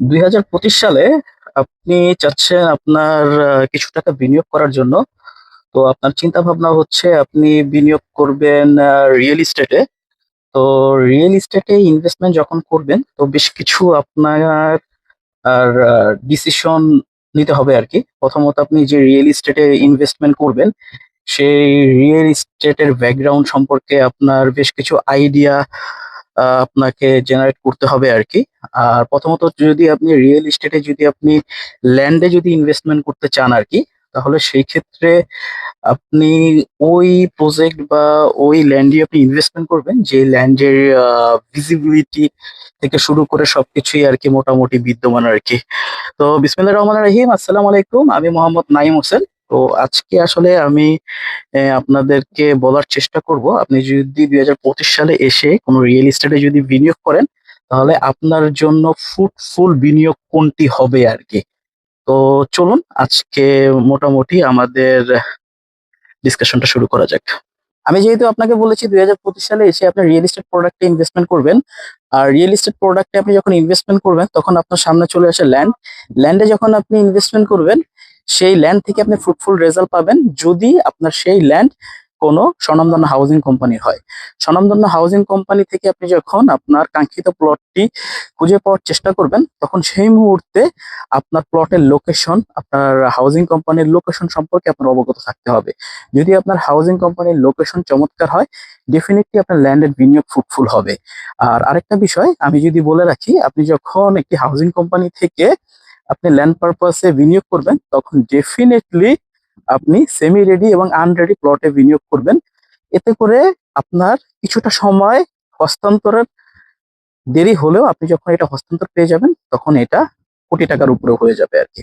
দুই হাজার পঁচিশ সালে আপনি চাচ্ছেন আপনার কিছু টাকা বিনিয়োগ করার জন্য। তো আপনার চিন্তা ভাবনা হচ্ছে আপনি বিনিয়োগ করবেন রিয়েল ইস্টেটে তো রিয়েল ইস্টেটে ইনভেস্টমেন্ট যখন করবেন, তো বেশ কিছু আপনার, আর ডিসিশন নিতে হবে আর কি। প্রথমত আপনি যে রিয়েল ইস্টেটে ইনভেস্টমেন্ট করবেন, সেই রিয়েল ইস্টেটের ব্যাকগ্রাউন্ড সম্পর্কে আপনার বেশ কিছু আইডিয়া আপনাকে জেনারেট করতে হবে আর কি আর প্রথমত যদি আপনি রিয়েল ইস্টেটে যদি আপনি ল্যান্ডে যদি ইনভেস্টমেন্ট করতে চান আর কি তাহলে সেই ক্ষেত্রে আপনি ওই প্রজেক্ট বা ওই ল্যান্ডে আপনি ইনভেস্টমেন্ট করবেন যে ল্যান্ডের ভিজিবিলিটি থেকে শুরু করে সবকিছুই আর কি মোটামুটি বিদ্যমান আর কি তো বিসমিল্লা রহমান রহিম, আসসালামু আলাইকুম। আমি মোহাম্মদ নাইম হোসেন। তো আজকে আসলে আমি আপনাদেরকে বলার চেষ্টা করব। আপনি যদি দুই সালে এসে কোনো রিয়েল এস্টেটে যদি বিনিয়োগ করেন, তাহলে আপনার জন্য ফ্রুটফুল বিনিয়োগ কোনটি হবে আর কি তো চলুন, আজকে মোটামুটি আমাদের ডিসকাশনটা শুরু করা যাক। আমি যেহেতু আপনাকে বলেছি দুই হাজার পঁচিশ সালে এসে আপনি রিয়েল এস্টেট প্রোডাক্টে ইনভেস্টমেন্ট করবেন, আর রিয়েল এস্টেট প্রোডাক্টে আপনি যখন ইনভেস্টমেন্ট করবেন, তখন আপনার সামনে চলে আসে ল্যান্ড ল্যান্ডে যখন আপনি ইনভেস্টমেন্ট করবেন সেই ল্যান্ড থেকে আপনি ফ্রুটফুল রেজাল্ট পাবেন যদি আপনার সেই ল্যান্ড কোনো স্বনামধন্য হাউজিং কোম্পানি হয়। স্বনামধন্য হাউজিং কোম্পানি থেকে আপনি যখন আপনার কাঙ্ক্ষিত প্লটটি খুঁজে পাওয়ার চেষ্টা করবেন, তখন সেই মুহূর্তে আপনার প্লটের লোকেশন আপনার হাউজিং কোম্পানির লোকেশন সম্পর্কে আপনার অবগত থাকতে হবে। যদি আপনার হাউজিং কোম্পানির লোকেশন চমৎকার হয় ডেফিনেটলি আপনার ল্যান্ডের বিনিয়োগ ফ্রুটফুল হবে। আর আরেকটা বিষয়, আমি যদি বলে রাখি, আপনি যখন একটি হাউজিং কোম্পানি থেকে আপনি ল্যান্ড পারপাসে বিনিয়োগ করবেন, তখন ডেফিনেটলি আপনি সেমি রেডি এবং আনরেডি প্লটে বিনিয়োগ করবেন। এতে করে আপনার কিছুটা সময় হস্তান্তরের দেরি হলেও আপনি যখন এটা হস্তান্তর পেয়ে যাবেন, তখন এটা কোটি টাকার উপরে হয়ে যাবে আর কি।